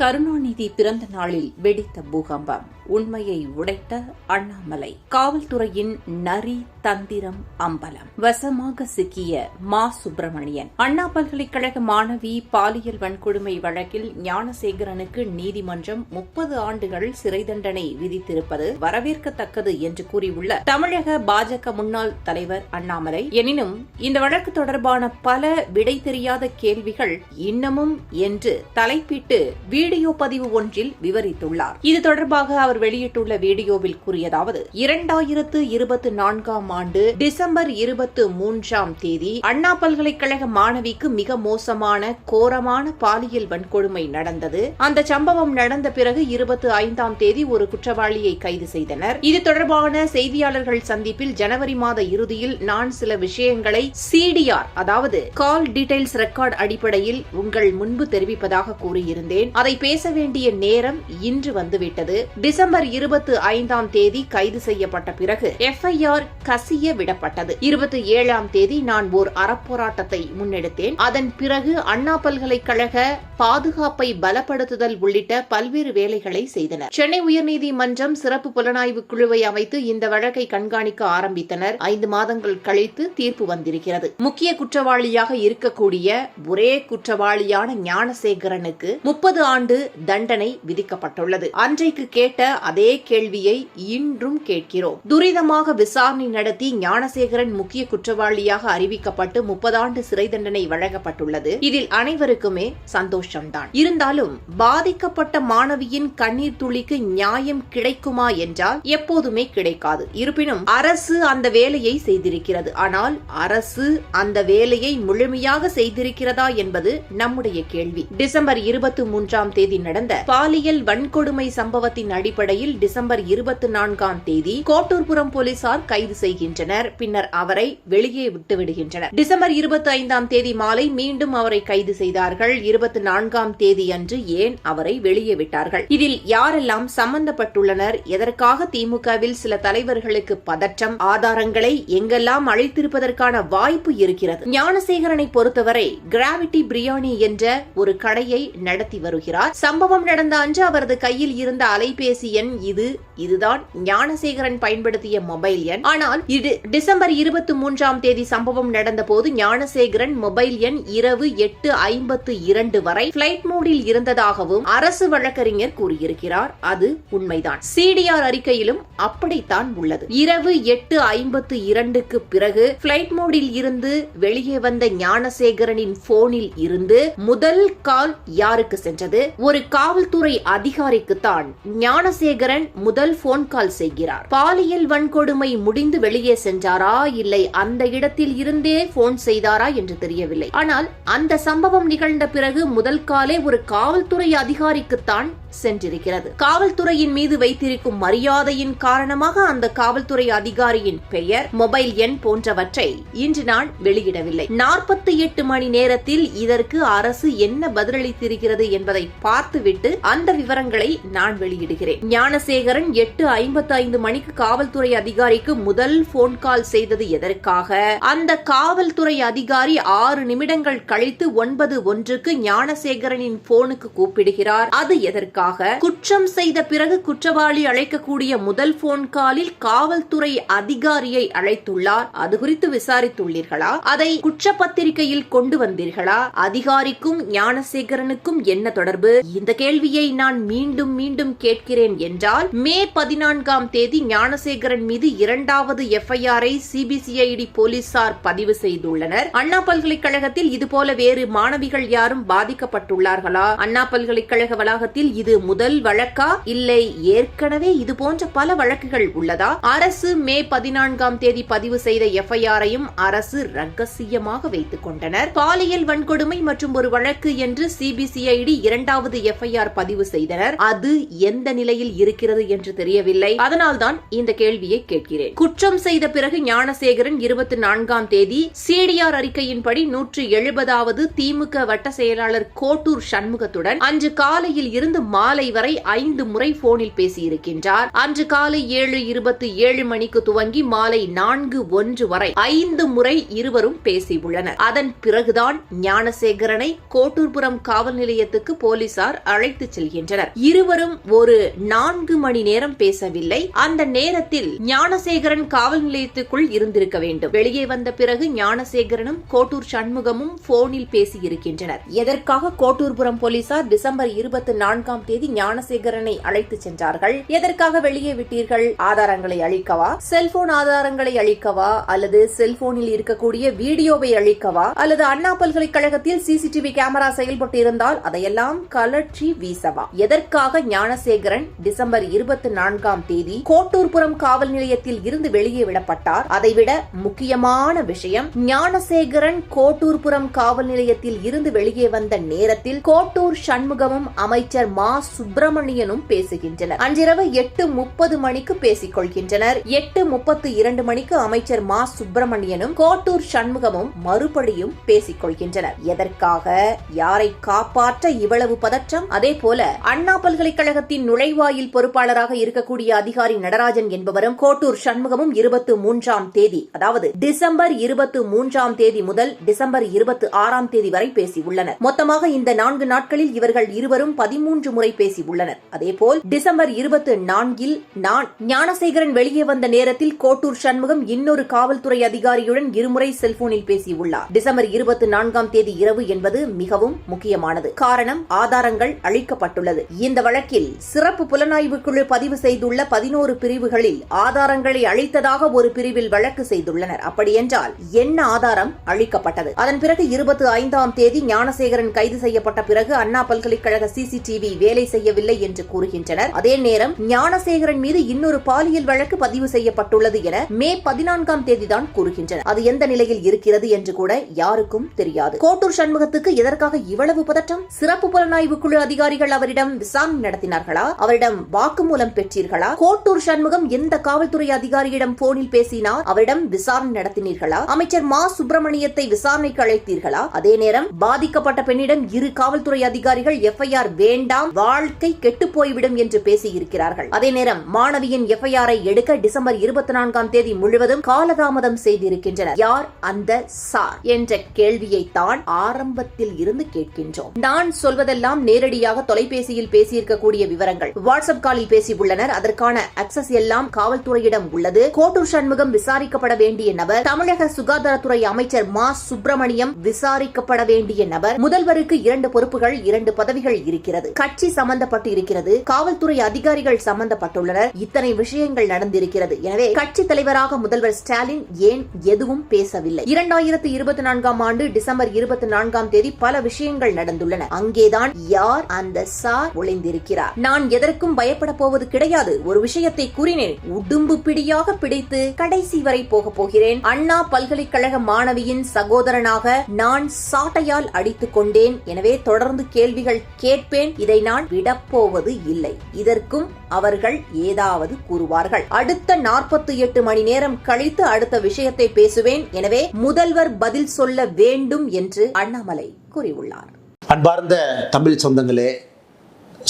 கருணாநிதி பிறந்த நாளில் வெடித்த பூகம்பம். உண்மையை உடைத்த அண்ணாமலை. காவல்துறையின் நரி தந்திரம் அம்பலம். வசமாக சிக்கிய மா. சுப்பிரமணியன். அண்ணா பல்கலைக்கழக மாணவி பாலியல் வன்கொடுமை வழக்கில் ஞானசேகரனுக்கு நீதிமன்றம் முப்பது ஆண்டுகள் சிறை தண்டனை விதித்திருப்பது வரவேற்கத்தக்கது என்று கூறியுள்ள தமிழக பாஜக முன்னாள் தலைவர் அண்ணாமலை. எனினும் இந்த வழக்கு தொடர்பான பல விடை தெரியாத கேள்விகள் இன்னமும் என்று தலைப்பிட்டு வீடியோ பதிவு ஒன்றில் விவரித்துள்ளார். இது தொடர்பாக அவர் வெளியிட்டுள்ள வீடியோவில் கூறியதாவது இரண்டாயிரத்து இருபத்தி நான்காம் ஆண்டு டிசம்பர் இருபத்து மூன்றாம் தேதி அண்ணா பல்கலைக்கழக மாணவிக்கு மிக மோசமான கோரமான பாலியல் வன்கொடுமை நடந்தது. அந்த சம்பவம் நடந்த பிறகு இருபத்தி ஐந்தாம் தேதி ஒரு குற்றவாளியை கைது செய்தனர். இது தொடர்பான செய்தியாளர்கள் சந்திப்பில் ஜனவரி மாத இறுதியில் நான் சில விஷயங்களை சிடிஆர் அதாவது கால் டீடைல்ஸ் ரெக்கார்ட் அடிப்படையில் உங்கள் முன்பு தெரிவிப்பதாக கூறியிருந்தேன். அதை பேச வேண்டிய நேரம் இன்று வந்துவிட்டது. டிசம்பர் இருபத்தி ஐந்தாம் தேதி கைது செய்யப்பட்ட பிறகு எஃப்ஐஆர் கசிய விடப்பட்டது. இருபத்தி ஏழாம் தேதி நான் ஓர் அறப்போராட்டத்தை முன்னெடுத்தேன். அதன் பிறகு அண்ணா பல்கலைக்கழக பாதுகாப்பை பலப்படுத்துதல் உள்ளிட்ட பல்வேறு வேலைகளை செய்தனர். சென்னை உயர்நீதிமன்றம் சிறப்பு புலனாய்வு குழுவை அமைத்து இந்த வழக்கை கண்காணிக்க ஆரம்பித்தனர். ஐந்து மாதங்கள் கழித்து தீர்ப்பு வந்திருக்கிறது. முக்கிய குற்றவாளியாக இருக்கக்கூடிய ஒரே குற்றவாளியான ஞானசேகரனுக்கு முப்பது ஆண்டு தண்டனை விதிக்கப்பட்டுள்ளது. அன்றைக்கு கேட்ட அதே கேள்வியை இன்றும் கேட்கிறோம். துரிதமாக விசாரணை நடத்தி ஞானசேகரன் முக்கிய குற்றவாளியாக அறிவிக்கப்பட்டு முப்பதாண்டு சிறை தண்டனை வழங்கப்பட்டுள்ளது. இதில் அனைவருக்குமே சந்தோஷம்தான். இருந்தாலும் பாதிக்கப்பட்ட மாணவியின் கண்ணீர் துளிக்கு நியாயம் கிடைக்குமா என்றால் எப்போதுமே கிடைக்காது. இருப்பினும் அரசு அந்த வேலையை செய்திருக்கிறது. ஆனால் அரசு அந்த வேலையை முழுமையாக செய்திருக்கிறதா என்பது நம்முடைய கேள்வி. டிசம்பர் இருபத்தி மூன்றாம் தேதி தேதி நடந்த பாலியல் வன்கொடுமை சம்பவத்தின் அடிப்படையில் டிசம்பர் இருபத்தி நான்காம் தேதி கோட்டூர்புரம் போலீசார் கைது செய்கின்றனர். பின்னர் அவரை வெளியே விட்டுவிடுகின்றனர். டிசம்பர் இருபத்தி ஐந்தாம் தேதி மாலை மீண்டும் அவரை கைது செய்தார்கள். இருபத்தி நான்காம் தேதி அன்று ஏன் அவரை வெளியே விட்டார்கள்? இதில் யாரெல்லாம் சம்பந்தப்பட்டுள்ளனர்? எதற்காக திமுகவில் சில தலைவர்களுக்கு பதற்றம் ஆதாரங்களை எங்கெல்லாம் அழைத்திருப்பதற்கான வாய்ப்பு இருக்கிறது? ஞானசேகரனை பொறுத்தவரை கிராவிட்டி பிரியாணி என்ற ஒரு கடையை நடத்தி வருகிறார். சம்பவம் நடந்த அன்று அவரது கையில் இருந்த அலைபேசி எண் இது. இதுதான் ஞானசேகரன் பயன்படுத்திய மொபைல் எண். ஆனால் இது டிசம்பர் இருபத்தி மூன்றாம் தேதி சம்பவம் நடந்த போது ஞானசேகரன் மொபைல் எண் இரவு எட்டு ஐம்பத்து இரண்டு வரை பிளைட் மோடில் இருந்ததாகவும் அரசு வழக்கறிஞர் கூறியிருக்கிறார். அது உண்மைதான். சிடிஆர் அறிக்கையிலும் அப்படித்தான் உள்ளது. இரவு எட்டு ஐம்பத்து இரண்டுக்கு பிறகு பிளைட் மோடில் இருந்து வெளியே வந்த ஞானசேகரனின் போனில் இருந்து முதல் கால் யாருக்கு சென்றது? ஒரு காவல்துறை அதிகாரிக்குத்தான் ஞானசேகரன் முதல் போன் கால் செய்கிறார். பாலியல் வன்கொடுமை முடிந்து வெளியே சென்றாரா இல்லை அந்த இடத்தில் இருந்தே போன் செய்தாரா என்று தெரியவில்லை. ஆனால் அந்த சம்பவம் நிகழ்ந்த பிறகு முதல் காலே ஒரு காவல்துறை அதிகாரிக்குத்தான் சென்றிருக்கிறது. காவல்துறையின் மீது வைத்திருக்கும் மரியாதையின் காரணமாக அந்த காவல்துறை அதிகாரியின் பெயர் மொபைல் எண் போன்றவற்றை இன்று நான் வெளியிடவில்லை. நாற்பத்தி எட்டு மணி நேரத்தில் இதற்கு அரசு என்ன பதிலளித்திருக்கிறது என்பதை பார்த்துவிட்டு அந்த விவரங்களை நான் வெளியிடுகிறேன். ஞானசேகரன் எட்டு ஐம்பத்தி ஐந்து மணிக்கு காவல்துறை அதிகாரிக்கு முதல் போன் கால் செய்தது எதற்காக? அந்த காவல்துறை அதிகாரி ஆறு நிமிடங்கள் கழித்து ஒன்பது ஒன்றுக்கு ஞானசேகரனின் போனுக்கு கூப்பிடுகிறார். அது எதற்காக? குற்றம் செய்த பிறகு குற்றவாளி அழைக்கக்கூடிய முதல் போன் காலில் காவல்துறை அதிகாரியை அழைத்துள்ளார். அது குறித்து விசாரித்துள்ளீர்களா? அதை குற்றப்பத்திரிகையில் கொண்டு வந்தீர்களா? அதிகாரிக்கும் ஞானசேகரனுக்கும் என்ன தொடர்பு? இந்த கேள்வியை நான் மீண்டும் மீண்டும் கேட்கிறேன் என்றால் மே பதினான்காம் தேதி ஞானசேகரன் மீது இரண்டாவது எஃப்ஐஆரை சிபிசிஐடி போலீசார் பதிவு செய்துள்ளனர். அண்ணா பல்கலைக்கழகத்தில் இதுபோல வேறு மாணவிகள் யாரும் பாதிக்கப்பட்டுள்ளார்களா? அண்ணா பல்கலைக்கழக வளாகத்தில் இது முதல் வழக்கா? இல்லை ஏற்கனவே இது போன்ற பல வழக்குகள் உள்ளதா? அரசு மே பதினான்காம் தேதி பதிவு செய்த எஃப்ஐஆரையும் அரசு ரகசியமாக வைத்துக் கொண்டனர். பாலியல் வன்கொடுமை மற்றும் ஒரு வழக்கு என்று சிபிசிஐடி இரண்டாவது எஃப்ஐஆர் பதிவு செய்தனர். அது எந்த நிலையில் இருக்கிறது என்று தெரியவில்லை. அதனால்தான் இந்த கேள்வியை கேட்கிறேன். குற்றம் செய்த பிறகு ஞானசேகரன் இருபத்தி நான்காம் தேதி சிடிஆர் அறிக்கையின்படி நூற்று எழுபதாவது திமுக வட்ட செயலாளர் கோட்டூர் சண்முகத்துடன் அன்று காலையில் இருந்து மாலை வரை ஐந்து முறை போனில் பேசியிருக்கின்றார். அன்று காலை ஏழு இருபத்தி ஏழு மணிக்கு துவங்கி மாலை நான்கு ஒன்று வரை ஐந்து முறை இருவரும் பேசியுள்ளனர். அதன் பிறகுதான் ஞானசேகரனை கோட்டூர்புரம் காவல் நிலையத்துக்கு போலீசார் அழைத்து செல்கின்றனர். இருவரும் ஒரு நான்கு மணி நேரம் பேசவில்லை. அந்த நேரத்தில் ஞானசேகரன் காவல் நிலையத்துக்குள் இருந்திருக்க வேண்டும். வெளியே வந்த பிறகு ஞானசேகரனும் கோட்டூர் சண்முகமும் போனில் பேசியிருக்கின்றனர். எதற்காக கோட்டூர்புரம் போலீசார் டிசம்பர் இருபத்தி நான்காம் தேதி ஞானசேகரனை அழைத்து சென்றார்கள். எதற்காக வெளியே விட்டீர்கள்? ஆதாரங்களை அழிக்கவா செல்போன் ஆதாரங்களை அழிக்கவா அல்லது செல்போனில் இருக்கக்கூடிய வீடியோவை அழிக்கவா அல்லது அண்ணா பல்கலைக்கழகத்தில் சிசிடிவி கேமரா செயல்பட்டிருந்தால் அதையெல்லாம் கலற்றி வீசவா? எதற்காக ஞானசேகரன் டிசம்பர் இருபத்தி நான்காம் தேதி கோட்டூர்புரம் காவல் நிலையத்தில் இருந்து வெளியே விடப்பட்டார்? அதைவிட முக்கியமான விஷயம் ஞானசேகரன் கோட்டூர்புரம் காவல் நிலையத்தில் இருந்து வெளியே வந்த நேரத்தில் கோட்டூர் சண்முகமும் அமைச்சர் மா. சுப்பிரமணியனும் பேசுகின்றனர். அன்றிரவு எட்டு முப்பது மணிக்கு பேசிக் கொள்கின்றனர் எட்டு முப்பத்தி இரண்டு மணிக்கு அமைச்சர் மா. சுப்பிரமணியனும் கோட்டூர் சண்முகமும் மறுபடியும் பேசிக் கொள்கின்றனர் எதற்காக? யாரை காப்பாற்ற இவ்வளவு பதற்றம்? அதே போல அண்ணா பல்கலைக்கழகத்தின் நுழைவாயில் பொறுப்பாளராக இருக்கக்கூடிய அதிகாரி நடராஜன் என்பவரும் கோட்டூர் சண்முகமும் இருபத்தி மூன்றாம் தேதி அதாவது டிசம்பர் இருபத்தி மூன்றாம் தேதி முதல் டிசம்பர் இருபத்தி ஆறாம் தேதி வரை பேசியுள்ளனர். மொத்தமாக இந்த நான்கு நாட்களில் இவர்கள் இருவரும் பதிமூன்று முறை பேசியுள்ளனர் அதேபோல் டிசம்பர் இருபத்தி நான்கில் நான் ஞானசேகரன் வெளியே வந்த நேரத்தில் கோட்டூர் சண்முகம் இன்னொரு காவல்துறை அதிகாரியுடன் இருமுறை செல்போனில் பேசியுள்ளார். டிசம்பர் இருபத்தி நான்காம் தேதி இரவு என்பது மிகவும் முக்கியமானது. காரணம் ஆதாரங்கள் அழிக்கப்பட்டுள்ளது இந்த வழக்கில் சிறப்பு புலனாய்வு குழு பதிவு செய்துள்ள பதினோரு பிரிவுகளில் ஆதாரங்களை அழித்ததாக ஒரு பிரிவில் வழக்கு செய்துள்ளனர். அப்படியென்றால் என்ன ஆதாரம் அழிக்கப்பட்டது அதன் பிறகு இருபத்தி ஐந்தாம் தேதி ஞானசேகரன் கைது செய்யப்பட்ட பிறகு அண்ணா பல்கலைக்கழக சிசிடிவி வேலை செய்யவில்லை என்று கூறுகின்றனர். அதே நேரம் ஞானசேகரன் மீது இன்னொரு பாலியல் வழக்கு பதிவு செய்யப்பட்டுள்ளது என மே பதினான்காம் தேதிதான் கூறுகின்றனர். அது எந்த நிலையில் இருக்கிறது என்று கூட யாருக்கும் தெரியாது. கோட்டூர் சண்முகத்துக்கு எதற்காக இவ்வளவு பதற்றம்? சிறப்பு புலனாய்வு குழு அதிகாரிகள் அவரிடம் விசாரணை நடத்தினார்களா? அவரிடம் வாக்குமூலம் பெற்றீர்களா? கோட்டூர் சண்முகம் எந்த காவல்துறை அதிகாரியிடம் போனில் பேசினார்? அவரிடம் விசாரணை நடத்தினீர்களா? அமைச்சர் மா சுப்பிரமணியத்தை விசாரணைக்கு அழைத்தீர்களா? அதே நேரம் பாதிக்கப்பட்ட பெண்ணிடம் இரு காவல்துறை அதிகாரிகள் எஃப்ஐஆர் வேண்டாம் வாழ்க்கை கெட்டு போய்விடும் என்று பேசியிருக்கிறார்கள். அதே நேரம் மாணவியின் எஃப்ஐஆரை எடுக்க டிசம்பர் இருபத்தி நான்காம் தேதி முழுவதும் காலதாமதம் செய்திருக்கின்றனர். யார்? அந்த சார் என்ற கேள்வியை தான் ஆரம்பத்தில் இருந்து கேட்கின்றோம். நான் சொல்வதெல்லாம் நேரடியாக தொலைபேசியில் பேசியிருக்கக்கூடிய விவரங்கள். வாட்ஸ்அப் காலில் பேசியுள்ளனர் அதற்கான அக்சஸ் எல்லாம் காவல்துறையிடம் உள்ளது. கோட்டூர் சண்முகம் விசாரிக்கப்பட வேண்டிய நபர் தமிழக சுகாதாரத்துறை அமைச்சர் மா. சுப்பிரமணியம் விசாரிக்கப்பட வேண்டிய நபர் முதல்வருக்கு இரண்டு பொறுப்புகள் இரண்டு பதவிகள் இருக்கிறது. கட்சி சம்பந்தப்பட்டு இருக்கிறது காவல்துறை அதிகாரிகள் சம்பந்தப்பட்டுள்ளனர். இத்தனை விஷயங்கள் நடந்திருக்கிறது. எனவே கட்சி தலைவராக முதல்வர் ஸ்டாலின் ஏன் எதுவும் பேசவில்லை? இரண்டாயிரத்து இருபத்தி நான்காம் ஆண்டு டிசம்பர் இருபத்தி நான்காம் தேதி பல விஷயங்கள் நடந்துள்ளன. அங்கேதான் யார் அந்த சார் ஒளிந்திருக்கிறார்? நான் எதற்கும் பயப்பட போவது கிடையாது. ஒரு விஷயத்தை கூறினேன். உடும்பு பிடியாக பிடித்து கடைசி வரை போக போகிறேன். அண்ணா பல்கலைக்கழக மாணவியின் சகோதரனாக நான் சாட்டையால் அடித்துக் கொண்டேன். எனவே தொடர்ந்து கேள்விகள் கேட்பேன். இதை நான் விடப்போவது இல்லை. இதற்கும் அவர்கள் ஏதாவது கூறுவார்கள். அடுத்த நாற்பத்தி எட்டு மணி நேரம் கழித்து அடுத்த விஷயத்தை பேசுவேன். எனவே முதல்வர் பதில் சொல்ல வேண்டும் என்று அண்ணாமலை கூறியுள்ளார். அன்பார்ந்த தமிழ் சொந்தங்களே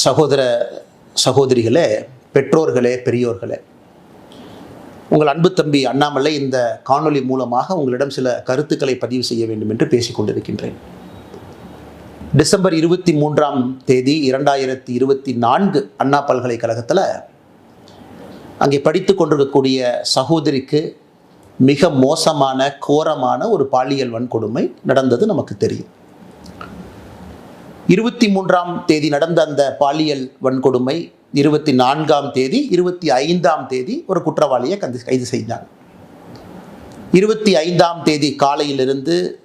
சகோதர சகோதரிகளே பெற்றோர்களே பெரியோர்களே உங்கள் அன்பு தம்பி அண்ணாமலை இந்த காணொளி மூலமாக உங்களிடம் சில கருத்துக்களை பதிவு செய்ய வேண்டும் என்று பேசிக் கொண்டிருக்கின்றேன் டிசம்பர் இருபத்தி மூன்றாம் தேதி இரண்டாயிரத்தி இருபத்தி நான்கு அண்ணா பல்கலைக்கழகத்தில் அங்கே படித்து கொண்டிருக்கக்கூடிய சகோதரிக்கு மிக மோசமான கோரமான ஒரு பாலியல் வன்கொடுமை நடந்தது நமக்கு தெரியும். இருபத்தி மூன்றாம் தேதி நடந்த அந்த பாலியல் வன்கொடுமை இருபத்தி நான்காம் தேதி இருபத்தி ஐந்தாம் தேதி ஒரு குற்றவாளியை கந்து கைது செய்தாங்க. இருபத்தி ஐந்தாம் தேதி காலையிலிருந்து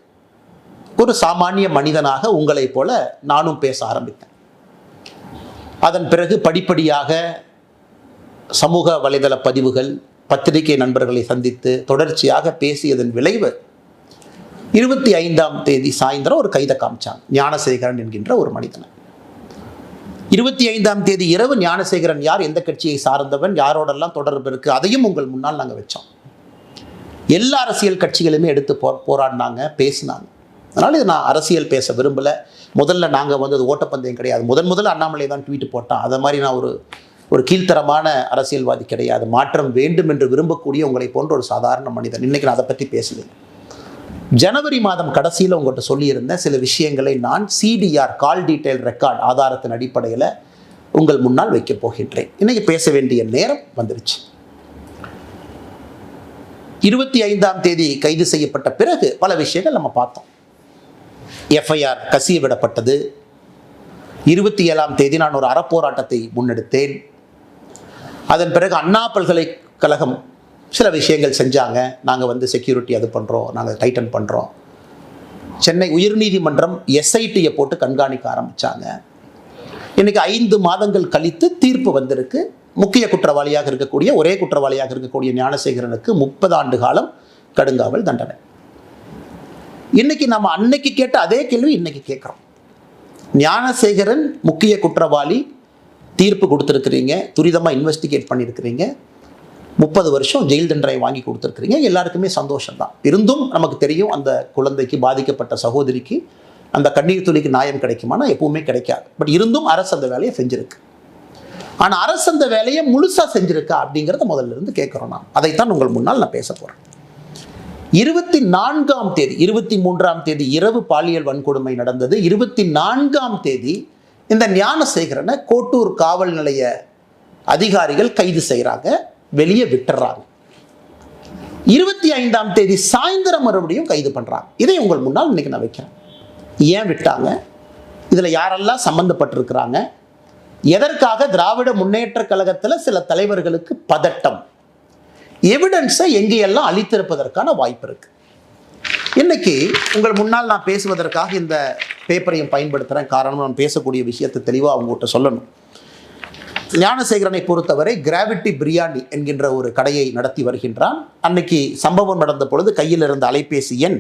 ஒரு சாமானிய மனிதனாக உங்களைப் போல நானும் பேச ஆரம்பித்தேன். அதன் பிறகு படிப்படியாக சமூக வலைதள பதிவுகள் பத்திரிகை நண்பர்களை சந்தித்து தொடர்ச்சியாக பேசியதன் விளைவு இருபத்தி ஐந்தாம் தேதி சாயந்தரம் ஒரு கைதை காமிச்சாங்க ஞானசேகரன் என்கின்ற ஒரு மனிதனை. இருபத்தி ஐந்தாம் தேதி இரவு ஞானசேகரன் யார் எந்த கட்சியை சார்ந்தவன் யாரோடெல்லாம் தொடர்பு இருக்கு அதையும் உங்கள் முன்னால் நாங்கள் வச்சோம். எல்லா அரசியல் கட்சிகளுமே எடுத்து போ போராடினாங்க பேசினாங்க. அதனால் இது நான் அரசியல் பேச விரும்பலை. முதல்ல நாங்கள் வந்து அது ஓட்டப்பந்தயம் கிடையாது. முதன் முதல்ல அண்ணாமலை தான் ட்வீட் போட்டான். அதை மாதிரி நான் ஒரு ஒரு கீழ்த்தரமான அரசியல்வாதி கிடையாது. மாற்றம் வேண்டும் என்று விரும்பக்கூடிய உங்களை போன்ற ஒரு சாதாரண மனிதன். இன்றைக்கி நான் அதை பற்றி பேசலை ஜனவரி மாதம் கடைசியில் உங்கள்கிட்ட சொல்லியிருந்தேன் சில விஷயங்களை நான் சிடிஆர் கால் டீட்டெயில் ரெக்கார்ட் ஆதாரத்தின் அடிப்படையில் உங்கள் முன்னால் வைக்கப் போகின்றேன். இன்றைக்கி பேச வேண்டிய நேரம் வந்துருச்சு. இருபத்தி ஐந்தாம் தேதி கைது செய்யப்பட்ட பிறகு பல விஷயங்கள் நம்ம பார்த்தோம். எஃப்ஐஆர் கசிய விடப்பட்டது இருபத்தி ஏழாம் தேதி நான் ஒரு அறப்போராட்டத்தை முன்னெடுத்தேன். அதன் பிறகு அண்ணா பல்கலைக்கழகம் சில விஷயங்கள் செஞ்சாங்க. நாங்கள் வந்து செக்யூரிட்டி அது பண்ணுறோம் நாங்கள் டைட்டன் பண்ணுறோம் சென்னை உயர்நீதிமன்றம் எஸ்ஐடியை போட்டு கண்காணிக்க ஆரம்பித்தாங்க இன்றைக்கி ஐந்து மாதங்கள் கழித்து தீர்ப்பு வந்திருக்கு. முக்கிய குற்றவாளியாக இருக்கக்கூடிய ஒரே குற்றவாளியாக இருக்கக்கூடிய ஞானசேகரனுக்கு முப்பது ஆண்டு காலம் கடுங்காவல் தண்டனை. இன்னைக்கு நம்ம அன்னைக்கு கேட்ட அதே கேள்வி இன்னைக்கு கேட்குறோம். ஞானசேகரன் முக்கிய குற்றவாளி தீர்ப்பு கொடுத்துருக்கிறீங்க துரிதமாக இன்வெஸ்டிகேட் பண்ணியிருக்கிறீங்க. முப்பது வருஷம் ஜெயில் தண்டனை வாங்கி கொடுத்துருக்குறீங்க. எல்லாருக்குமே சந்தோஷம் தான் இருந்தும் நமக்கு தெரியும் அந்த குழந்தைக்கு பாதிக்கப்பட்ட சகோதரிக்கு அந்த கண்ணீர் துளிக்கு நியாயம் கிடைக்குமானா எப்பவுமே கிடைக்காது. பட் இருந்தும் அரசு அந்த வேலையை செஞ்சுருக்கு. ஆனால் அரசு அந்த வேலையை முழுசாக செஞ்சுருக்கா அப்படிங்கிறத முதல்ல இருந்து கேட்குறோம் நான் அதைத்தான் உங்கள் முன்னால் நான் பேச போகிறேன் இருபத்தி நான்காம் தேதி இருபத்தி மூன்றாம் தேதி இரவு பாலியல் வன்கொடுமை நடந்தது. இருபத்தி நான்காம் தேதி இந்த ஞானசேகரனை கோட்டூர் காவல் நிலைய அதிகாரிகள் கைது செய்கிறாங்க வெளியே விட்டுறாங்க. இருபத்தி ஐந்தாம் தேதி சாயந்தரம் மறுபடியும் கைது பண்ணுறாங்க இதை உங்கள் முன்னால் இன்னைக்கு நான் வைக்கிறேன். ஏன் விட்டாங்க? இதில் யாரெல்லாம் சம்மந்தப்பட்டிருக்கிறாங்க எதற்காக திராவிட முன்னேற்ற கழகத்தில் சில தலைவர்களுக்கு பதட்டம்? எவிடன்ஸை எங்கேயெல்லாம் அளித்திருப்பதற்கான வாய்ப்பு இருக்கு. இன்னைக்கு உங்கள் முன்னால் நான் பேசுவதற்காக இந்த பேப்பரையும் பயன்படுத்துகிறேன் காரணம் நான் பேசக்கூடிய விஷயத்தை தெளிவாக அவங்ககிட்ட சொல்லணும். ஞானசேகரனை பொறுத்தவரை கிராவிட்டி பிரியாணி என்கின்ற ஒரு கடையை நடத்தி வருகின்றான். அன்னைக்கு சம்பவம் நடந்த பொழுது கையில் இருந்த அலைபேசி எண்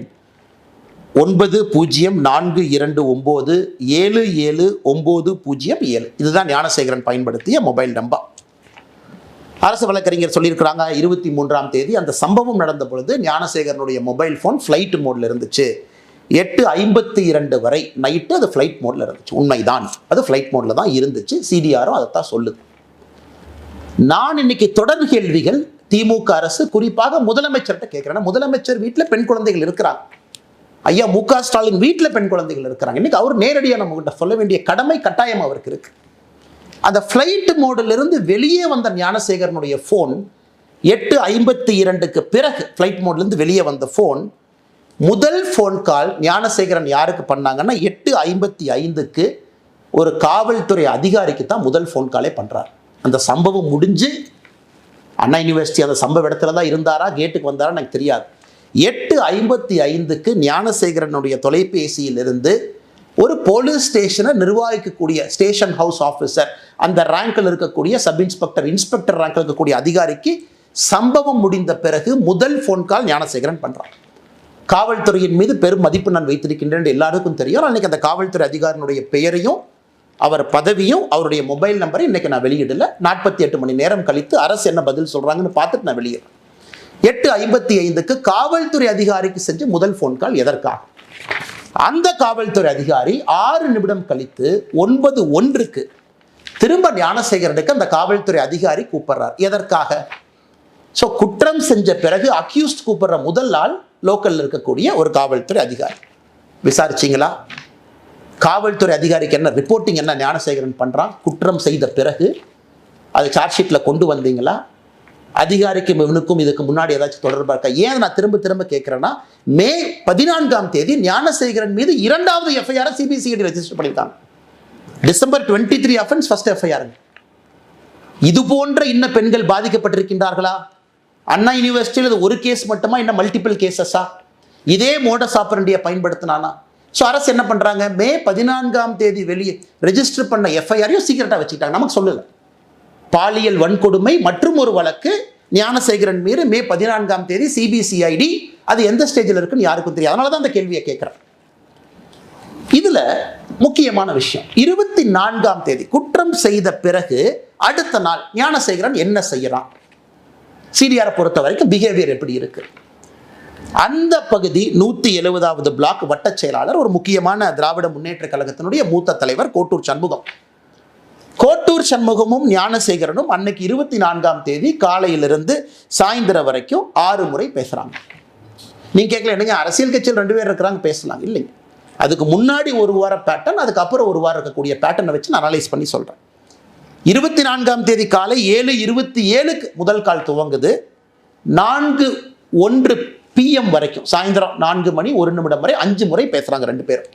ஒன்பது பூஜ்ஜியம் நான்கு இரண்டு ஒம்பது ஏழு ஏழு ஒம்பது பூஜ்ஜியம் ஏழு. இதுதான் ஞானசேகரன் பயன்படுத்திய மொபைல் நம்பர். அரசு வழக்கறிஞர் சொல்லியிருக்கிறாங்க இருபத்தி மூன்றாம் தேதி அந்த சம்பவம் நடந்த பொழுது ஞானசேகரனுடைய மொபைல் ஃபோன் ஃப்ளைட் மோடில் இருந்துச்சு. எட்டு ஐம்பத்தி இரண்டு வரை நைட்டு அது ஃப்ளைட் மோடில் இருந்துச்சு. உண்மைதான். அது ஃப்ளைட் மோடில் தான் இருந்துச்சு. சிடிஆரும் அதைத்தான் சொல்லுது. நான் இன்னைக்கு தொடர் கேள்விகள் திமுக அரசு குறிப்பாக முதலமைச்சர்கிட்ட கேட்குறேன். முதலமைச்சர் வீட்டில் பெண் குழந்தைகள் இருக்கிறாங்க. ஐயா மு க ஸ்டாலின் வீட்டில் பெண் குழந்தைகள் இருக்கிறாங்க. இன்னைக்கு அவர் நேரடியாக நம்மகிட்ட சொல்ல வேண்டிய கடமை கட்டாயம் அவருக்கு இருக்குது அந்த ஃப்ளைட் மோடிலிருந்து வெளியே வந்த ஞானசேகரனுடைய ஃபோன் எட்டு ஐம்பத்தி இரண்டுக்கு பிறகு ஃப்ளைட் மோட்லேருந்து வெளியே வந்த ஃபோன் முதல் ஃபோன் கால் ஞானசேகரன் யாருக்கு பண்ணாங்கன்னா எட்டு ஐம்பத்தி ஐந்துக்கு ஒரு காவல்துறை அதிகாரிக்கு தான் முதல் ஃபோன் காலே பண்ணுறார் அந்த சம்பவம் முடிஞ்சு அண்ணா யூனிவர்சிட்டி அந்த சம்பவ இடத்துல தான் இருந்தாரா கேட்டுக்கு வந்தாரா எனக்கு தெரியாது. எட்டு ஐம்பத்தி ஐந்துக்கு ஞானசேகரனுடைய தொலைபேசியில் இருந்து ஒரு போலீஸ் ஸ்டேஷனை நிர்வகிக்கக்கூடிய ஸ்டேஷன் ஹவுஸ் ஆஃபீஸர் அந்த ரேங்கில் இருக்கக்கூடிய சப் இன்ஸ்பெக்டர் இன்ஸ்பெக்டர் ரேங்கில் இருக்கக்கூடிய அதிகாரிக்கு சம்பவம் முடிந்த பிறகு முதல் ஃபோன் கால் ஞானசேகரன் பண்ணுறான் காவல்துறையின் மீது பெரும் மதிப்பு நான் வைத்திருக்கின்றேன் எல்லாருக்கும் தெரியும். அன்னைக்கு அந்த காவல்துறை அதிகாரினுடைய பெயரையும் அவர் பதவியும் அவருடைய மொபைல் நம்பரையும் இன்றைக்கி நான் வெளியிடல. நாற்பத்தி எட்டு மணி நேரம் கழித்து அரசு என்ன பதில் சொல்கிறாங்கன்னு பார்த்துட்டு நான் வெளியிடுறேன் எட்டு ஐம்பத்தி ஐந்துக்கு காவல்துறை அதிகாரிக்கு செஞ்ச முதல் ஃபோன் கால் எதற்காக? அந்த காவல்துறை அதிகாரி ஆறு நிமிடம் கழித்து ஒன்பது ஒன்றுக்கு திரும்ப ஞானசேகரனுக்கு அந்த காவல்துறை அதிகாரி கூப்பிடுறார். எதற்காக? ஸோ குற்றம் செஞ்ச பிறகு அக்யூஸ்ட் கூப்பிடுற முதல் ஆள் லோக்கலில் இருக்கக்கூடிய ஒரு காவல்துறை அதிகாரி. விசாரிச்சிங்களா? காவல்துறை அதிகாரிக்கு என்ன ரிப்போர்ட்டிங் என்ன ஞானசேகரன் பண்ணுறான் குற்றம் செய்த பிறகு அதை சார்ஜ் ஷீட்டில் கொண்டு வந்தீங்களா? அதிகாரிக்கும் இவனுக்கும் இதுக்கு முன்னாடி ஏதாச்சும் தொடர்பாக இருக்கா? ஏன் நான் திரும்ப திரும்ப கேட்குறேன்னா மே பதினான்காம் தேதி ஞானசேகரன் மீது இரண்டாவது எஃப்ஐஆர் சிபிசிஐடி ரெஜிஸ்டர் பண்ணியிருக்காங்க. December twenty three offence first FIR இது போன்ற இன்ன பெண்கள் பாதிக்கப்பட்டிருக்கின்றார்களா? அண்ணா யூனிவர்சிட்டியில் இது ஒரு கேஸ் மட்டுமா? இன்னும் மல்டிபிள் கேசஸா இதே மோடஸ் ஆப்பரண்டியை பயன்படுத்தினானா? ஸோ அரசு என்ன பண்ணுறாங்க மே பதினான்காம் தேதி வெளியே ரெஜிஸ்டர் பண்ண எஃப்ஐஆரையும் சீக்கிரட்டாக வச்சுக்கிட்டாங்க. நமக்கு சொல்லலை. பாலியல் வன்கொடுமை மற்றும் ஒரு வழக்கு ஞானசேகரன் மீது மே பதினான்காம் தேதி சிபிசிஐடி அது எந்த ஸ்டேஜில் இருக்குன்னு யாருக்கும் தெரியாது. அதனால தான் அந்த கேள்வியை கேட்குறேன் இதில் முக்கியமான விஷயம். இருபத்தி நான்காம் தேதி குற்றம் செய்த பிறகு அடுத்த நாள் ஞானசேகரன் என்ன செய்யறான்? சிடிஆரை பொறுத்த வரைக்கும் பிஹேவியர் எப்படி இருக்கு? அந்த பகுதி நூற்றி எழுபதாவது பிளாக் வட்டச் செயலாளர் ஒரு முக்கியமான திராவிட முன்னேற்ற கழகத்தினுடைய மூத்த தலைவர் கோட்டூர் சண்முகம். கோட்டூர் சண்முகமும் ஞானசேகரனும் அன்னைக்கு இருபத்தி நான்காம் தேதி காலையிலிருந்து சாயந்தரம் வரைக்கும் ஆறு முறை பேசுகிறாங்க நீங்க கேட்கல என்னங்க அரசியல் கட்சியில் ரெண்டு பேர் இருக்கிறாங்க பேசலாம். இல்லைங்க. அதுக்கு முன்னாடி ஒரு வார பேட்டர்ன் அதுக்கப்புறம் ஒரு வாரம் இருக்கக்கூடிய பேட்டர்னை வச்சு நான் அனலைஸ் பண்ணி சொல்கிறேன் இருபத்தி நான்காம் தேதி காலை ஏழு இருபத்தி ஏழுக்கு முதல் கால் துவங்குது. நான்கு ஒன்று பிஎம் வரைக்கும் சாயந்தரம் நான்கு மணி ஒரு நிமிடம் வரை அஞ்சு முறை பேசுகிறாங்க ரெண்டு பேரும்.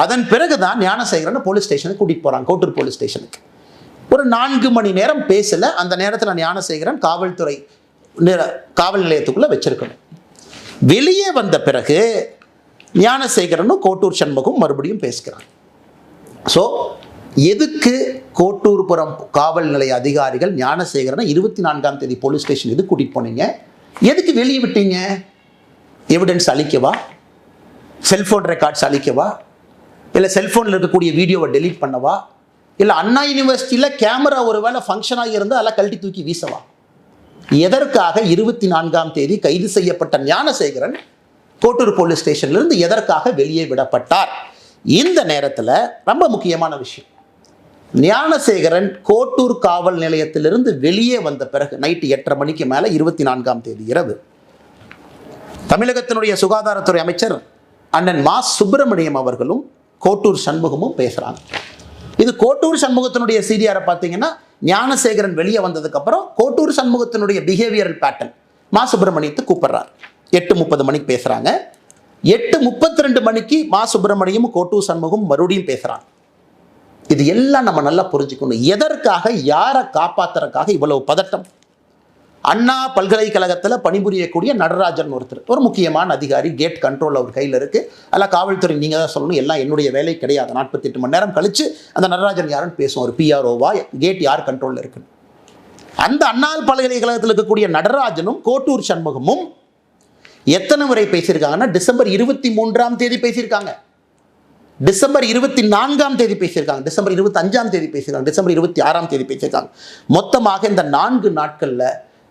அதன் பிறகு தான் ஞானசேகரனை போலீஸ் ஸ்டேஷனுக்கு கூட்டிகிட்டு போகிறாங்க கோட்டூர் போலீஸ் ஸ்டேஷனுக்கு ஒரு நான்கு மணி நேரம் பேசலை அந்த நேரத்தில் ஞானசேகரன் காவல்துறை காவல் நிலையத்துக்குள்ளே வச்சிருக்கணும். வெளியே வந்த பிறகு ஞானசேகரனும் கோட்டூர் சண்முகம் மறுபடியும் பேசுகிறான் ஸோ எதுக்கு கோட்டூர்புரம் காவல் நிலைய அதிகாரிகள் ஞானசேகரனை இருபத்தி நான்காம் தேதி போலீஸ் ஸ்டேஷன் எது கூட்டிகிட்டு போனீங்க? எதுக்கு வெளியே விட்டீங்க? எவிடன்ஸ் அழிக்கவா செல்ஃபோன் ரெக்கார்ட்ஸ் அழிக்கவா இல்லை செல்ஃபோனில் இருக்கக்கூடிய வீடியோவை டெலீட் பண்ணவா? இல்லை அண்ணா யூனிவர்சிட்டியில் கேமரா ஒரு வேளை ஃபங்க்ஷனாக இருந்தால் அதெல்லாம் கழட்டி தூக்கி வீசவா? எதற்காக இருபத்தி நான்காம் தேதி கைது செய்யப்பட்ட ஞானசேகரன் கோட்டூர் போலீஸ் ஸ்டேஷன்லேருந்து எதற்காக வெளியே விடப்பட்டார்? இந்த நேரத்தில் ரொம்ப முக்கியமான விஷயம். ஞானசேகரன் கோட்டூர் காவல் நிலையத்திலிருந்து வெளியே வந்த பிறகு நைட்டு எட்டரை மணிக்கு மேலே இருபத்தி நான்காம் தேதி இரவு தமிழகத்தினுடைய சுகாதாரத்துறை அமைச்சர் அண்ணன் மா. சுப்பிரமணியம் அவர்களும் கோட்டூர் சண்முகமும் பேசுகிறாங்க இது கோட்டூர் சண்முகத்தினுடைய சீரியாரை பார்த்தீங்கன்னா ஞானசேகரன் வெளியே வந்ததுக்கப்புறம் கோட்டூர் சண்முகத்தினுடைய பிஹேவியரல் பேட்டர்ன் மா சுப்பிரமணியத்தை கூப்பிடுறார். எட்டு முப்பது மணிக்கு பேசுகிறாங்க எட்டு முப்பத்தி ரெண்டு மணிக்கு மா சுப்பிரமணியமும் கோட்டூர் சண்முகம் மறுபடியும் பேசுகிறாங்க இது எல்லாம் நம்ம நல்லா புரிஞ்சுக்கணும். எதற்காக யாரை காப்பாத்துறதுக்காக இவ்வளவு பதட்டம்? அண்ணா பல்கலைக்கழகத்தில் பணிபுரியக்கூடிய நடராஜன் ஒருத்தர். ஒரு முக்கியமான அதிகாரி கேட் கண்ட்ரோல் அவர் கையில் இருக்குது அதெல்லாம் காவல்துறை நீங்கள் தான் சொல்லணும் எல்லாம் என்னுடைய வேலை கிடையாது. நாற்பத்தெட்டு மணி நேரம் கழித்து அந்த நடராஜன் யாருன்னு பேசுவோம். ஒரு பிஆர்ஓவா கேட் யார் கண்ட்ரோலில் இருக்குன்னு. அந்த அண்ணால் பல்கலைக்கழகத்தில் இருக்கக்கூடிய நடராஜனும் கோட்டூர் சண்முகமும் எத்தனை முறை பேசியிருக்காங்கன்னா டிசம்பர் இருபத்தி மூன்றாம் தேதி பேசியிருக்காங்க. டிசம்பர் இருபத்தி நான்காம் தேதி பேசியிருக்காங்க. டிசம்பர் இருபத்தி அஞ்சாம் தேதி பேசியிருக்காங்க. டிசம்பர் இருபத்தி ஆறாம் தேதி பேசியிருக்காங்க. மொத்தமாக இந்த நான்கு நாட்களில்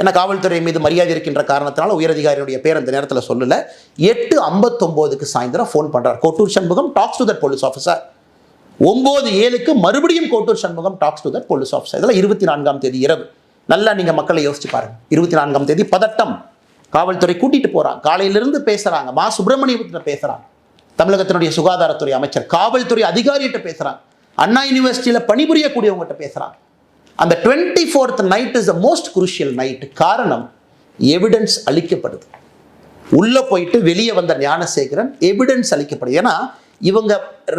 என்ன காவல்துறை மீது மரியாதை இருக்கின்ற காரணத்தினால உயரதிகாரியுடைய பேர் அந்த நேரத்தில் சொல்லல. எட்டு ஐம்பத்தொம்போதுக்கு சாயந்தரம் ஃபோன் பண்ணுறார் Kottur Shanmugam talks to that police officer ஒம்பது ஏழுக்கு மறுபடியும் Kottur Shanmugam talks to that police officer இதெல்லாம் இருபத்தி நான்காம் தேதி இரவு. நல்லா நீங்கள் மக்களை யோசிச்சு பாருங்க. இருபத்தி நான்காம் தேதி பதட்டம். காவல்துறை கூட்டிட்டு போகிறாங்க காலையிலிருந்து பேசுறாங்க. மா சுப்பிரமணியத்தில் பேசுகிறாங்க தமிழகத்தினுடைய சுகாதாரத்துறை அமைச்சர் காவல்துறை அதிகாரிகிட்ட பேசுகிறாங்க அண்ணா யூனிவர்சிட்டியில் பணிபுரியக்கூடியவங்ககிட்ட பேசுகிறாங்க அந்த twenty fourth night is the most crucial night காரணம் எவிடன்ஸ் அளிக்கப்படுது. உள்ளே போயிட்டு வெளியே வந்த ஞானசேகரன் எவிடன்ஸ் அளிக்கப்படுது ஏன்னா இவங்க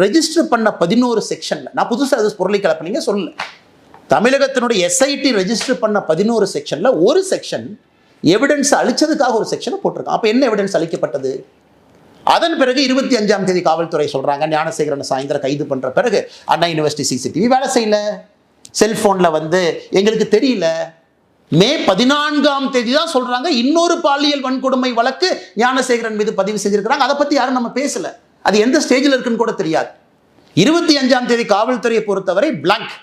ரெஜிஸ்டர் பண்ண பதினோரு செக்ஷனில் நான் புதுசாக அது பொருளை கலப்பினீங்க சொல்லல. தமிழகத்தினுடைய எஸ்ஐடி ரெஜிஸ்டர் பண்ண பதினோரு செக்ஷனில் ஒரு செக்ஷன் எவிடன்ஸ் அழிச்சதுக்காக ஒரு செக்ஷனை போட்டிருக்கான். அப்போ என்ன எவிடன்ஸ் அளிக்கப்பட்டது? அதன் பிறகு இருபத்தி அஞ்சாம் தேதி காவல்துறை சொல்கிறாங்க ஞானசேகரனை சாயந்தரம் கைது பண்ணுற பிறகு அண்ணா யூனிவர்சிட்டி சிசிடிவி வேலை செய்யல. செல்போன்ல வந்து எங்களுக்கு தெரியல. மே பதினான்காம் தேதி தான் சொல்றாங்க இன்னொரு பாலியல் வன்கொடுமை வழக்கு ஞானசேகரன் மீது பதிவு செஞ்சிருக்கிறாங்க. அதை பத்தி யாரும் நம்ம பேசல. அது எந்த ஸ்டேஜில் இருக்குன்னு கூட தெரியாது. இருபத்தி அஞ்சாம் தேதி காவல்துறையை பொறுத்தவரை பிளாங்க்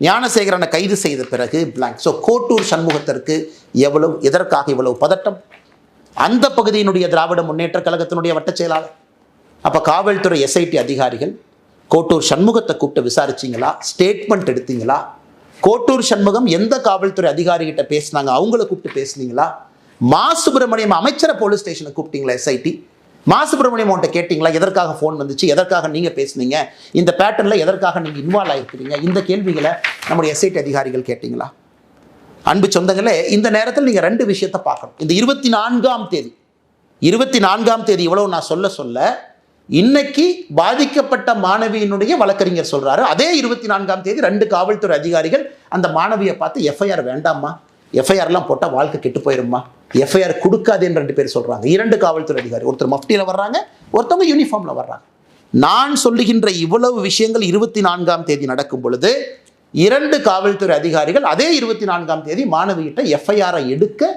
ஞானசேகரனை கைது செய்த பிறகு பிளாங்க் ஸோ கோட்டூர் சண்முகத்திற்கு எவ்வளவு எதற்காக இவ்வளவு பதட்டம்? அந்த பகுதியினுடைய திராவிட முன்னேற்ற கழகத்தினுடைய வட்டச் செயலாளர். அப்போ காவல்துறை எஸ்ஐடி அதிகாரிகள் கோட்டூர் சண்முகத்தை கூப்பிட்டு விசாரிச்சிங்களா? ஸ்டேட்மெண்ட் எடுத்தீங்களா? கோட்டூர் சண்முகம் எந்த காவல்துறை அதிகாரிகிட்ட பேசுனாங்க? அவங்கள கூப்பிட்டு பேசுனீங்களா? மா சுப்பிரமணியம் அமைச்சரை போலீஸ் ஸ்டேஷனை கூப்பிட்டீங்களா எஸ்ஐடி மா சுப்பிரமணியம் உன்ட்ட கேட்டிங்களா? எதற்காக ஃபோன் வந்துச்சு? எதற்காக நீங்கள் பேசுனீங்க? இந்த பேட்டர்னில் எதற்காக நீங்கள் இன்வால்வ் ஆகிருக்கிறீங்க இந்த கேள்விகளை நம்முடைய எஸ்ஐடி அதிகாரிகள் கேட்டிங்களா? அன்பு சொந்தங்களே இந்த நேரத்தில் நீங்கள் ரெண்டு விஷயத்தை பார்க்கணும். இந்த இருபத்தி நான்காம் தேதி இருபத்தி நான்காம் தேதி இவ்வளோ நான் சொல்ல சொல்ல இன்னைக்கு பாதிக்கப்பட்ட மாணவியினுடைய வழக்கறிஞர் சொல்றாரு. அதே இருபத்தி நான்காம் தேதி ரெண்டு காவல்துறை அதிகாரிகள் அந்த மாணவியை பார்த்து எஃப்ஐஆர் வேண்டாம்மா. எஃப்ஐஆர்லாம் போட்டால் வாழ்க்கை கெட்டு போயிருமா எஃப்ஐஆர் கொடுக்காதேன்னு ரெண்டு பேர் சொல்றாங்க. இரண்டு காவல்துறை அதிகாரி ஒருத்தர் மஃப்டியில் வர்றாங்க ஒருத்தவங்க யூனிஃபார்ம்ல வர்றாங்க. நான் சொல்லுகின்ற இவ்வளவு விஷயங்கள் இருபத்தி நான்காம் தேதி நடக்கும் பொழுது இரண்டு காவல்துறை அதிகாரிகள் அதே இருபத்தி நான்காம் தேதி மாணவிகிட்ட எஃப்ஐஆரை எடுக்க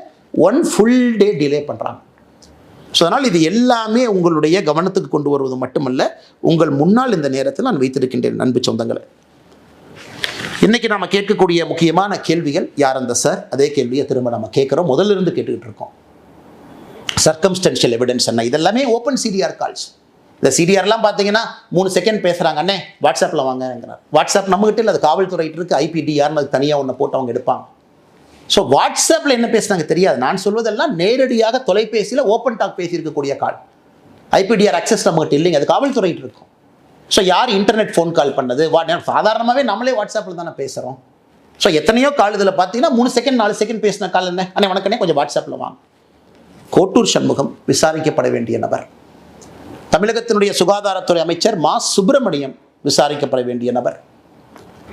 ஒன் ஃபுல் டே டிலே பண்றாங்க. ஸோ அதனால் இது எல்லாமே உங்களுடைய கவனத்துக்கு கொண்டு வருவது மட்டுமல்ல உங்கள் முன்னால் இந்த நேரத்தில் நான் வைத்திருக்கின்றேன் அன்பு சொந்தங்களை. இன்றைக்கி நம்ம கேட்கக்கூடிய முக்கியமான கேள்விகள் யார் அந்த சார்? அதே கேள்வியை திரும்ப நம்ம கேட்குறோம். முதல்ல இருந்து கேட்டுக்கிட்டு இருக்கோம். சர்க்கம்ஸ்டன்ஷியல் எவிடன்ஸ் என்ன? இதெல்லாமே ஓப்பன் சிடிஆர் கால்ஸ் இந்த சிடிஆர்லாம் பார்த்தீங்கன்னா மூணு செகண்ட் பேசுகிறாங்க அண்ணே வாட்ஸ்அப்பில் வாங்கிறார் வாட்ஸ்அப் நம்மகிட்ட இல்லை அது காவல்துறையிட்டு ஐபிடி ஐபிடிஆர்னு அது தனியாக ஒன்று போட்டு அவங்க எடுப்பாங்க. ஸோ வாட்ஸ்அப்பில் என்ன பேசுனாங்க தெரியாது. நான் சொல்வதெல்லாம் நேரடியாக தொலைபேசியில் open talk பேசியிருக்கக்கூடிய call. I P D R access நம்மகிட்ட இல்லைங்க. அது காவல்துறையிட்டு இருக்கும். ஸோ யார் இன்டர்நெட் ஃபோன் கால் பண்ணது? வா சாதாரணமாகவே நம்மளே வாட்ஸ்அப்பில் தானே பேசுகிறோம் ஸோ எத்தனையோ கால் இதில் பார்த்தீங்கன்னா மூணு செகண்ட் நாலு செகண்ட் பேசின கால் என்ன? அண்ணே வணக்கண்ணே கொஞ்சம் வாட்ஸ்அப்பில் வாங்க. கோட்டூர் சண்முகம் விசாரிக்கப்பட வேண்டிய நபர். தமிழகத்தினுடைய சுகாதாரத்துறை அமைச்சர் மா. சுப்பிரமணியம் விசாரிக்கப்பட வேண்டிய நபர்.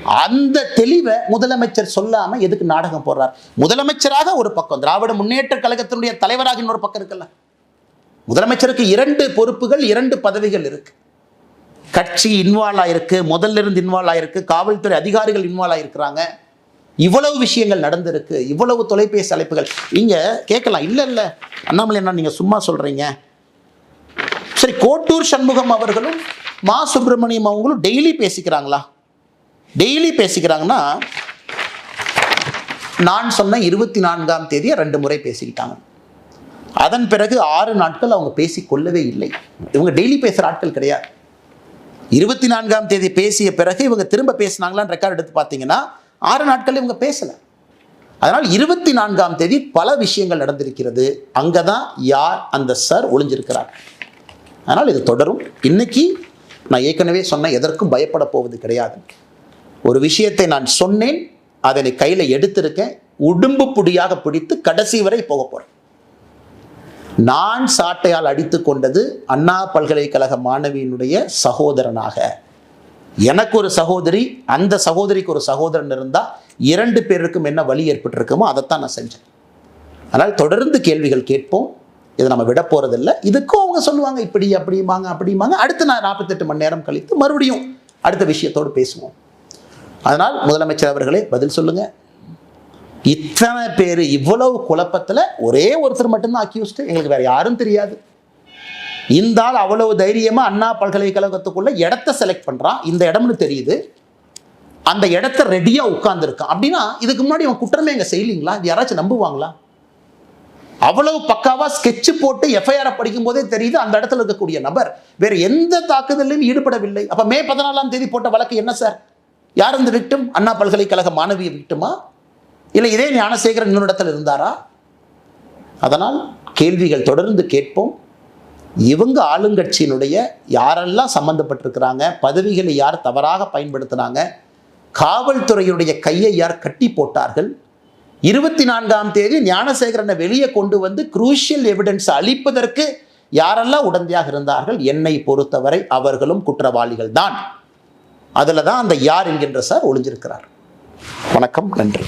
அந்த தெளிவை முதலமைச்சர் சொல்லாம எதுக்கு நாடகம் போடுறார்? முதலமைச்சராக ஒரு பக்கம் திராவிட முன்னேற்ற கழகத்தினுடைய தலைவராக இன்னொரு பக்கம் இருக்குல்ல. முதலமைச்சருக்கு இரண்டு பொறுப்புகள் இரண்டு பதவிகள் இருக்கு. கட்சி இன்வால்வ் ஆயிருக்கு முதல்ல இருந்து இன்வால்வ் ஆயிருக்கு காவல்துறை அதிகாரிகள் இன்வால்வ் ஆயிருக்கிறாங்க. இவ்வளவு விஷயங்கள் நடந்திருக்கு இவ்வளவு தொலைபேசி அழைப்புகள். நீங்க கேட்கலாம் இல்ல இல்ல. அண்ணாமலை என்ன நீங்க சும்மா சொல்றீங்க. சரி கோட்டூர் சண்முகம் அவர்களும் மா சுப்பிரமணியம் அவங்களும் டெய்லி பேசிக்கிறாங்களா? டெய்லி பேசிக்கிறாங்கன்னா நான் சொன்ன இருபத்தி நான்காம் தேதியை ரெண்டு முறை பேசிக்கிட்டாங்க. அதன் பிறகு ஆறு நாட்கள் அவங்க பேசி கொள்ளவே இல்லை. இவங்க டெய்லி பேசுகிற ஆட்கள் கிடையாது. இருபத்தி நான்காம் தேதி பேசிய பிறகு இவங்க திரும்ப பேசினாங்களான்னு ரெக்கார்ட் எடுத்து பார்த்தீங்கன்னா ஆறு நாட்கள் இவங்க பேசலை. அதனால் இருபத்தி நான்காம் தேதி பல விஷயங்கள் நடந்திருக்கிறது. அங்கே தான் யார் அந்த சார் ஒளிஞ்சிருக்கிறார். அதனால் இது தொடரும். இன்னைக்கு நான் ஏற்கனவே சொன்ன எதற்கும் பயப்பட போவது கிடையாது. ஒரு விஷயத்தை நான் சொன்னேன் அதனை கையில் எடுத்திருக்கேன் உடும்பு புடியாக பிடித்து கடைசி வரை போக போகிறேன் நான் சாட்டையால் அடித்து கொண்டது அண்ணா பல்கலைக்கழக மாணவியினுடைய சகோதரனாக. எனக்கு ஒரு சகோதரி அந்த சகோதரிக்கு ஒரு சகோதரன் இருந்தால் இரண்டு பேருக்கும் என்ன வழி ஏற்பட்டிருக்குமோ அதைத்தான் நான் செஞ்சேன். அதனால் தொடர்ந்து கேள்விகள் கேட்போம். இதை நம்ம விட போகிறதில்ல இதுக்கும் அவங்க சொல்லுவாங்க இப்படி அப்படிம்பாங்க அப்படிம்பாங்க. அடுத்து நான் நாற்பத்தெட்டு மணி நேரம் கழித்து மறுபடியும் அடுத்த விஷயத்தோடு பேசுவோம். அதனால் முதலமைச்சர் அவர்களே பதில் சொல்லுங்க. இத்தனை பேர் இவ்வளவு குழப்பத்தில் ஒரே ஒருத்தர் மட்டும்தான் அக்யூஸ்டு எங்களுக்கு வேறு யாரும் தெரியாது. இந்த ஆள் அவ்வளவு தைரியமாக அண்ணா பல்கலைக்கழகத்துக்குள்ள இடத்த செலக்ட் பண்ணுறான் இந்த இடம்னு தெரியுது. அந்த இடத்த ரெடியாக உட்காந்துருக்கான் அப்படின்னா இதுக்கு முன்னாடி அவன் குற்றமே எங்க செய்யலீங்களா? இது யாராச்சும் நம்புவாங்களா? அவ்வளவு பக்காவாக ஸ்கெட்ச் போட்டு எஃப்ஐஆர் படிக்கும் போதே தெரியுது அந்த இடத்துல இருக்கக்கூடிய நபர். வேறு எந்த தாக்குதலிலும் ஈடுபடவில்லை. அப்போ மே பதினாலாம் தேதி போட்ட வழக்கு என்ன சார் யார் இந்த விக்டம் அண்ணா பல்கலைக்கழக மாணவிய விக்டமா இல்லை இதே ஞானசேகரன் இன்னொரு இருந்தாரா? அதனால் கேள்விகள் தொடர்ந்து கேட்போம். இவங்க ஆளுங்கட்சியினுடைய யாரெல்லாம் சம்பந்தப்பட்டிருக்கிறாங்க? பதவிகளை யார் தவறாக பயன்படுத்தினாங்க? காவல்துறையுடைய கையை யார் கட்டி போட்டார்கள்? இருபத்தி நான்காம் தேதி ஞானசேகரனை வெளியே கொண்டு வந்து குரூஷியல் எவிடன்ஸ் அளிப்பதற்கு யாரெல்லாம் உடந்தையாக இருந்தார்கள்? என்னை பொறுத்தவரை அவர்களும் குற்றவாளிகள் தான் அதில் தான் அந்த யார் என்கின்ற சார் ஒளிஞ்சிருக்கிறார். வணக்கம் நன்றி.